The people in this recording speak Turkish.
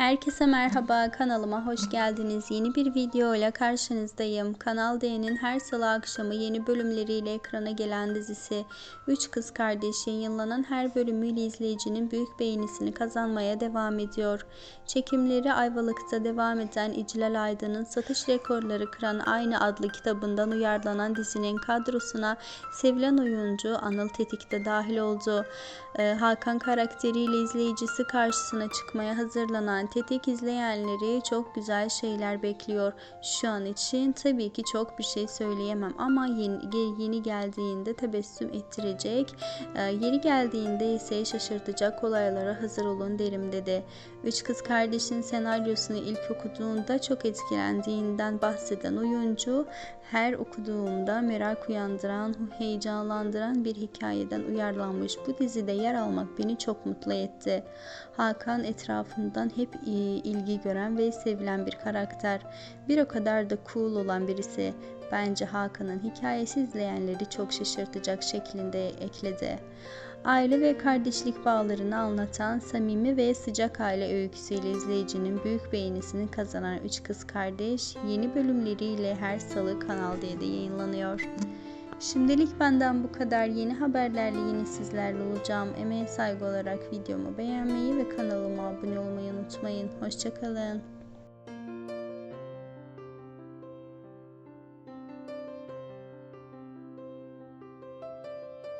Herkese merhaba kanalıma hoş geldiniz. Yeni bir video ile karşınızdayım. Kanal D'nin her salı akşamı yeni bölümleriyle ekrana gelen dizisi Üç Kız Kardeş yayınlanan her bölümüyle izleyicinin büyük beğenisini kazanmaya devam ediyor. Çekimleri Ayvalık'ta devam eden İclal Aydın'ın satış rekorları kıran aynı adlı kitabından uyarlanan dizinin kadrosuna sevilen oyuncu Anıl Tetik de dahil oldu. Ee, Hakan karakteriyle izleyicisi karşısına çıkmaya hazırlanan Tetik izleyenleri çok güzel şeyler bekliyor. Şu an için tabii ki çok bir şey söyleyemem ama yeni, yeni geldiğinde tebessüm ettirecek, e, yeri geldiğinde ise şaşırtacak olaylara hazır olun derim dedi. Üç kız kardeşin senaryosunu ilk okuduğunda çok etkilendiğinden bahseden oyuncu her okuduğumda merak uyandıran, heyecanlandıran bir hikayeden uyarlanmış bu dizide yer almak beni çok mutlu etti. Hakan etrafından hep iyi, ilgi gören ve sevilen bir karakter. Bir o kadar da cool olan birisi. Bence Hakan'ın hikayesi izleyenleri çok şaşırtacak şeklinde ekledi. Aile ve kardeşlik bağlarını anlatan samimi ve sıcak aile öyküsüyle izleyicinin büyük beğenisini kazanan Üç Kız Kardeş yeni bölümleriyle her salı Kanal D'de yayınlanıyor. Şimdilik benden bu kadar. Yeni haberlerle yine sizlerle olacağım. Emeğe saygı olarak videomu beğenmeyi ve kanalıma abone olmayı unutmayın. Hoşçakalın.